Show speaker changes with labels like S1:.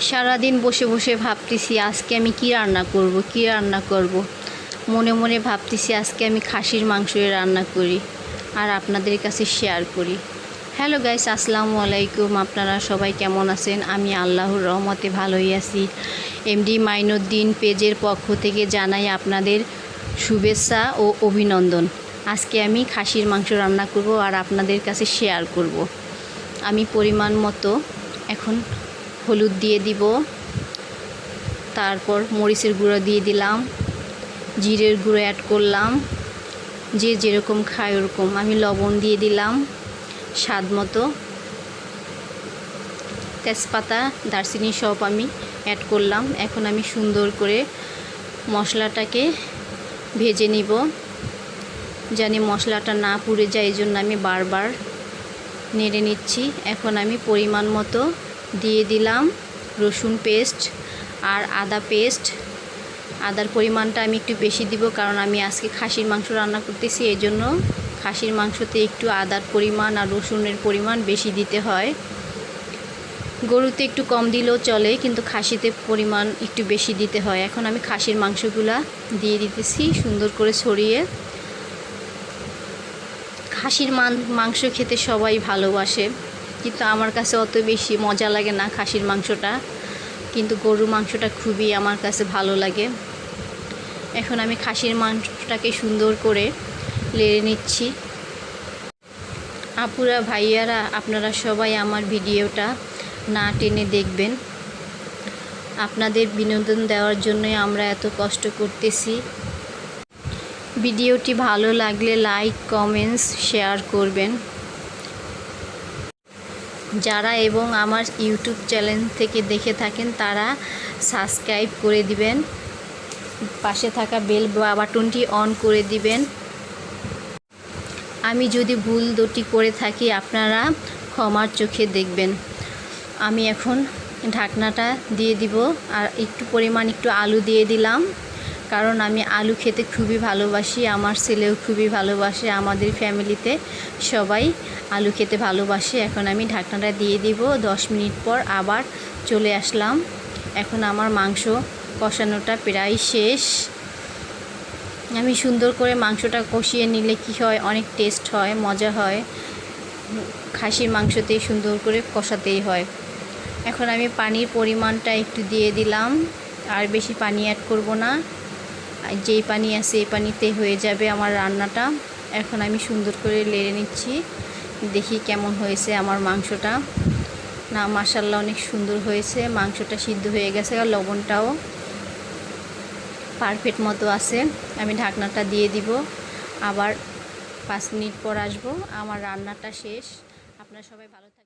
S1: সারাদিন বসে বসে ভাবতেছি, আজকে আমি কি রান্না করব, কি রান্না করব? মনে মনে ভাবতেছি, আজকে আমি খাসির মাংস রান্না করি আর আপনাদের কাছে শেয়ার করি। হ্যালো গাইস আসসালামু আলাইকুম। আপনারা সবাই কেমন আছেন? আমি আল্লাহর রহমতে ভালোই আছি। এমডি মাইনুদ্দিন পেজের পক্ষ থেকে জানাই আপনাদের শুভেচ্ছা ও অভিনন্দন। আজকে আমি খাসির মাংস রান্না করব আর আপনাদের কাছে শেয়ার করব। আমি পরিমাণ মতো এখন হলুদ দিয়ে দিব। তারপর মরিচের গুঁড়ো দিয়ে দিলাম। জিরের গুঁড়ো অ্যাড করলাম। যে যেরকম খায় ওরকম। আমি লবণ দিয়ে দিলাম স্বাদ মতো। তেজপাতা, দারচিনি সব আমি অ্যাড করলাম। এখন আমি সুন্দর করে মশলাটাকে ভেজে নিব। জানি মশলাটা না পুড়ে যায়, এই জন্য আমি বারবার নেড়ে নিচ্ছি। এখন আমি পরিমাণ মতো দিয়ে দিলাম রসুন পেস্ট আর আদা পেস্ট। আদার পরিমাণটা আমি একটু বেশি দিব কারণ আমি আজকে খাসির মাংস রান্না করতেছি এই জন্য খাসির মাংসতে একটু আদার পরিমাণ আর রসুনের পরিমাণ বেশি দিতে হয়। গরুতে একটু কম দিলেও চলে, কিন্তু খাসিতে পরিমাণ একটু বেশি দিতে হয়। এখন আমি খাসির মাংসগুলা দিয়ে দিতেছি সুন্দর করে ছড়িয়ে। খাসির মাংস খেতে সবাই ভালোবাসে। কিন্তু আমার কাছে অত বেশি মজা লাগে না খাসির মাংসটা। কিন্তু গরুর মাংসটা খুবই আমার কাছে ভালো লাগে। এখন আমি খাসির মাংসটাকে সুন্দর করে লেড়ে নিচ্ছি। আপুরা, ভাইয়ারা, আপনারা সবাই আমার ভিডিওটা না টেনে দেখবেন। আপনাদের বিনোদন দেওয়ার জন্যই আমরা এত কষ্ট করতেছি। ভিডিওটি ভালো লাগলে লাইক, কমেন্টস, শেয়ার করবেন। যারা এবং আমার ইউটিউব চ্যানেল থেকে দেখে থাকেন, তারা সাবস্ক্রাইব করে দিবেন। পাশে থাকা বেল বাটনটি অন করে দিবেন। আমি যদি ভুল দুটি করে থাকি, আপনারা ক্ষমার চোখে দেখবেন। আমি এখন ঢাকনাটা দিয়ে দিব, আর একটু পরিমাণ একটু আলু দিয়ে দিলাম। কারণ আমি আলু খেতে খুবই ভালোবাসি, আমার ছেলেও খুবই ভালোবাসে, আমাদের ফ্যামিলিতে সবাই আলু খেতে ভালোবাসে। এখন আমি ঢাকনাটা দিয়ে দিব, দশ মিনিট পর আবার চলে আসলাম। এখন আমার মাংস কষানোটা প্রায় শেষ। আমি সুন্দর করে মাংসটা কষিয়ে নিলে কি হয়, অনেক টেস্ট হয়, মজা হয়। খাসির মাংসতেই সুন্দর করে কষাতেই হয়। এখন আমি পানির পরিমাণটা একটু দিয়ে দিলাম, আর বেশি পানি অ্যাড করব না। যেই পানি আছে এই পানিতে হয়ে যাবে আমার রান্নাটা। এখন আমি সুন্দর করে লেড়ে নিচ্ছি। দেখি কেমন হয়েছে আমার মাংসটা। না মাসাল্লাহ অনেক সুন্দর হয়েছে। মাংসটা সিদ্ধ হয়ে গেছে আর লবণটাও পারফেক্ট মতো আছে। আমি ঢাকনাটা দিয়ে দিব। আবার পাঁচ মিনিট পর আসব। আমার রান্নাটা শেষ। আপনারা সবাই ভালো থাকবেন।